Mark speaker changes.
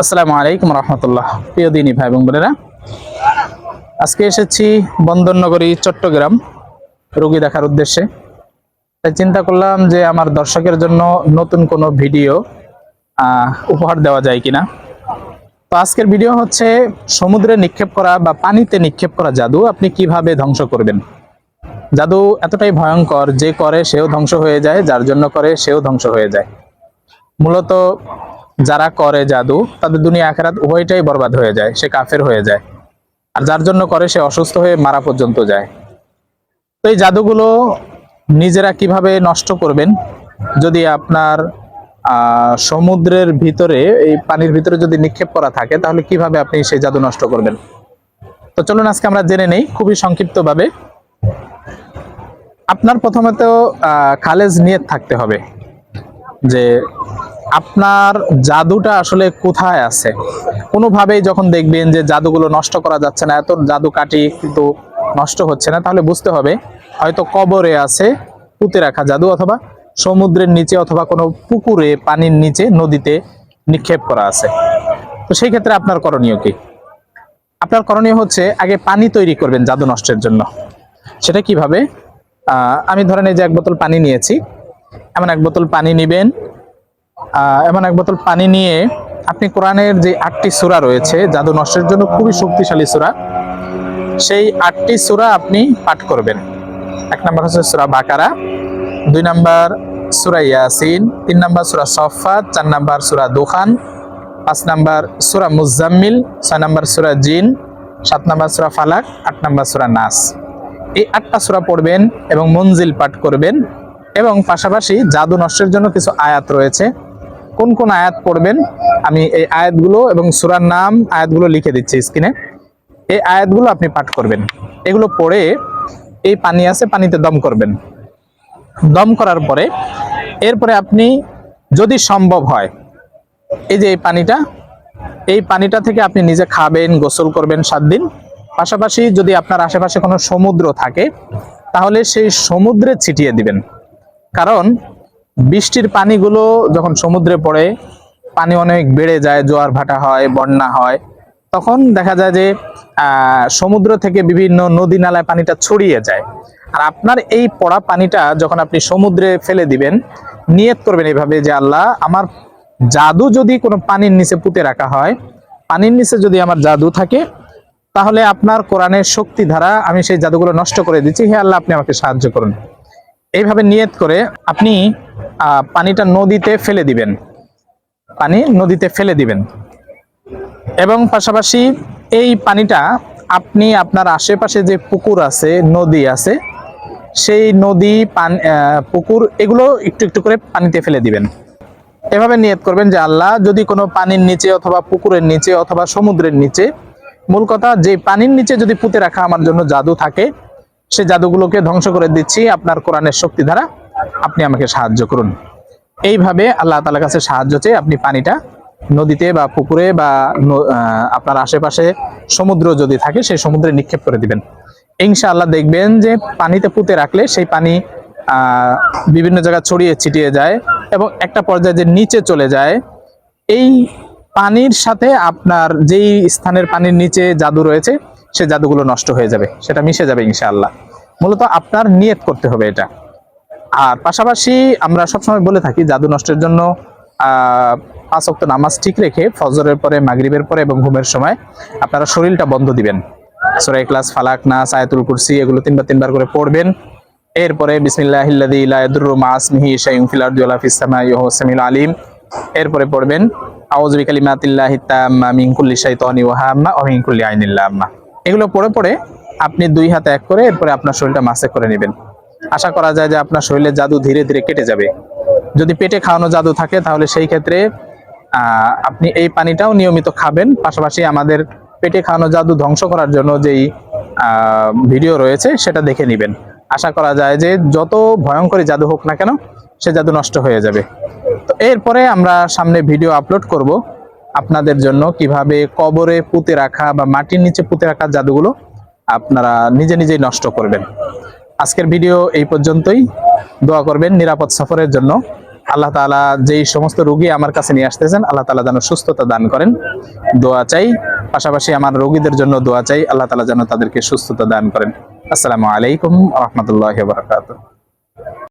Speaker 1: আসসালামু আলাইকুম রহমতুল্লাহ। প্রিয় দিনী ভাই এবং বোনেরা, আজকে এসেছি বন্দরনগরী, চট্টগ্রাম রোগী দেখার উদ্দেশ্যে। তাই চিন্তা করলাম যে আমার দর্শকের জন্য নতুন কোনো ভিডিও উপহার দেওয়া যায় কিনা। তো আজকের ভিডিও হচ্ছে সমুদ্রে নিক্ষেপ করা বা পানিতে নিক্ষেপ করা জাদু, আপনি কীভাবে ধ্বংস করবেন? জাদু এতটাই ভয়ঙ্কর, যে করে সেও ধ্বংস হয়ে যায়, যার জন্য করে সেও ধ্বংস হয়ে যায়। মূলত যারা করে জাদু, তাদের দুনিয়া আখেরাত উভয়টাই বরবাদ হয়ে যায়, সে কাফের হয়ে যায়। আর যার জন্য করে, সে অসুস্থ হয়ে মারা পর্যন্ত যায়। তো এই জাদুগুলো নিজেরা কীভাবে নষ্ট করবেন? যদি আপনার সমুদ্রের ভিতরে, এই পানির ভিতরে যদি নিক্ষেপ করা থাকে, তাহলে কীভাবে আপনি সেই জাদু নষ্ট করবেন? তো চলুন আজকে আমরা জেনে নেই, খুবই সংক্ষিপ্তভাবে। আপনার প্রথমে তো খালেজ নিয়ত থাকতে হবে। যে আপনার জাদুটা আসলে কোথায় আছে? কোনোভাবেই যখন দেখবেন যে জাদুগুলো নষ্ট করা যাচ্ছে না, এত জাদু কাটি কিন্তু নষ্ট হচ্ছে না, তাহলে বুঝতে হবে হয়তো কবরে আছে পুঁতে রাখা জাদু অথবা সমুদ্রের নিচে অথবা কোনো পুকুরে পানির নিচে নদীতে নিক্ষেপ করা আছে। তো সেই ক্ষেত্রে আপনার করণীয় কি? আপনার করণীয় হচ্ছে আগে পানি তৈরি করবেন জাদু নষ্টের জন্য। সেটা কীভাবে? আমি ধরেন এই যে এক বোতল পানি নিয়েছি। এমন এক বোতল পানি নেবেন এমন এক বোতল পানি নিয়ে আপনি কোরআনের যে আটটি সূরা রয়েছে, জাদু নষ্টের জন্য খুবই শক্তিশালী সূরা, সেই আটটি সূরা আপনি পাঠ করবেন। এক নম্বর হচ্ছে সূরা বাকারা, দুই নম্বর সুরা ইয়াসিন, তিন নম্বর সূরা সফাত চার নম্বর সূরা দুখান, পাঁচ নম্বর সুরা মুজাম্মিল, ছয় নম্বর সূরা জিন, সাত নম্বর সুরা ফালাক, আট নম্বর সূরা নাস। এই আটটা সূরা পড়বেন এবং মঞ্জিল পাঠ করবেন এবং পাশাপাশি জাদু নষ্টের জন্য কিছু আয়াত রয়েছে কোন কোন আয়াত পড়বেন, আমি এই আয়াতগুলো এবং সুরার নাম আয়াতগুলো লিখে দিচ্ছি স্ক্রিনে। এই আয়াতগুলো আপনি পাঠ করবেন। এগুলো পড়ে এই পানি আছে, পানিতে দম করবেন। দম করার পরে এরপরে আপনি যদি সম্ভব হয়, এই যে এই পানিটা এই পানিটা থেকে আপনি নিজে খাবেন, গোসল করবেন সাত দিন। পাশাপাশি যদি আপনার আশেপাশে কোনো সমুদ্র থাকে, তাহলে সেই সমুদ্রে ছিটিয়ে দিবেন। কারণ বৃষ্টির পানিগুলো যখন সমুদ্রে পড়ে, পানি অনেক বেড়ে যায়, জোয়ার ভাটা হয়, বন্যা হয়, তখন দেখা যায় যে সমুদ্র থেকে বিভিন্ন নদী নালায় পানিটা ছড়িয়ে যায়। আর আপনার এই পড়া পানিটা যখন আপনি সমুদ্রে ফেলে দিবেন, নিয়ত করবেন এইভাবে যে, আল্লাহ, আমার জাদু যদি কোনো পানির নিচে পুঁতে রাখা হয়, পানির নিচে যদি আমার জাদু থাকে, তাহলে আপনার কোরআনের শক্তি দ্বারা আমি সেই জাদুগুলো নষ্ট করে দিচ্ছি। হে আল্লাহ, আপনি আমাকে সাহায্য করুন। এইভাবে নিয়ত করে আপনি পানিটা নদীতে ফেলে দিবেন। পানি নদীতে ফেলে দিবেন। এবং পাশাপাশি এই পানিটা আপনি আপনার আশেপাশে যে পুকুর আছে, নদী আছে, সেই নদী, পান পুকুর, এগুলো একটু একটু করে পানিতে ফেলে দিবেন। এভাবে নিয়ত করবেন যে আল্লাহ যদি কোনো পানির নিচে অথবা পুকুরের নিচে অথবা সমুদ্রের নিচে, মূল কথা যে পানির নিচে যদি পুঁতে রাখা আমার জন্য জাদু থাকে, সে জাদুগুলোকে ধ্বংস করে দিচ্ছি আপনার কোরআনের শক্তি দ্বারা আপনি আমাকে সাহায্য করুন। এইভাবে আল্লাহ তালার কাছে সাহায্য চেয়ে আপনি পানিটা নদীতে বা পুকুরে বা আপনার আশেপাশে সমুদ্র যদি থাকে, সেই সমুদ্রে নিক্ষেপ করে দিবেন। ইনশাআল্লাহ দেখবেন যে পানিতে পুঁতে রাখলে সেই পানি বিভিন্ন জায়গায় ছড়িয়ে ছিটিয়ে যায় এবং একটা পর্যায়ে যে নিচে চলে যায়, এই পানির সাথে আপনার যেই স্থানের পানির নিচে জাদু রয়েছে, সে জাদুগুলো নষ্ট হয়ে যাবে। সেটা মিশে যাবে ইনশাআল্লাহ। মূলত আপনার নিয়ত করতে হবে এটা। আর পাশাপাশি আমরা সবসময় বলে থাকি, জাদু নষ্টের জন্য পাঁচ ওয়াক্ত নামাজ ঠিক রেখে ফজরের পরে, মাগরিবের পরে এবং ঘুমের সময় আপনারা শরীরটা বন্ধ দিবেন। সুরাই ক্লাস ফালাক, নাস, আয়াতুল কুরসি এগুলো তিনবার তিনবার করে পড়বেন। এরপরে সামিউল আলিম। এরপরে পড়বেন এগুলো পড়ে পড়ে আপনি দুই হাতে এক করে এরপরে আপনার শরীরটা মাসে করে নেবেন। আশা করা যায় যে আপনার শরীরের জাদু ধীরে ধীরে কেটে যাবে। যদি পেটে খাওয়ানো জাদু থাকে, তাহলে সেই ক্ষেত্রে আপনি এই পানিটাও নিয়মিত খাবেন। পাশাপাশি আমাদের পেটে খাওয়ানো জাদু ধ্বংস করার জন্য যেই ভিডিও রয়েছে, সেটা দেখে নেবেন। আশা করা যায় যে যত ভয়ঙ্করী জাদু হোক না কেন, সে জাদু নষ্ট হয়ে যাবে। তো এরপরে আমরা সামনে ভিডিও আপলোড করব আপনাদের জন্য কীভাবে কবরে পুঁতে রাখা বা মাটির নিচে পুঁতে রাখা জাদুগুলো আপনারা নিজে নিজেই নষ্ট করবেন। আজকের ভিডিও এই পর্যন্তই। দোয়া করবেন নিরাপদ সফরের জন্য। আল্লাহ তালা যেই সমস্ত রুগী আমার কাছে নিয়ে আসতেছেন, আল্লাহ তালা যেন সুস্থতা দান করেন। দোয়া চাই, পাশাপাশি আমার রোগীদের জন্য দোয়া চাই, আল্লাহ তালা যেন তাদেরকে সুস্থতা দান করেন। আসসালামু আলাইকুম রহমতুল্লাহ বারাকাতুহ।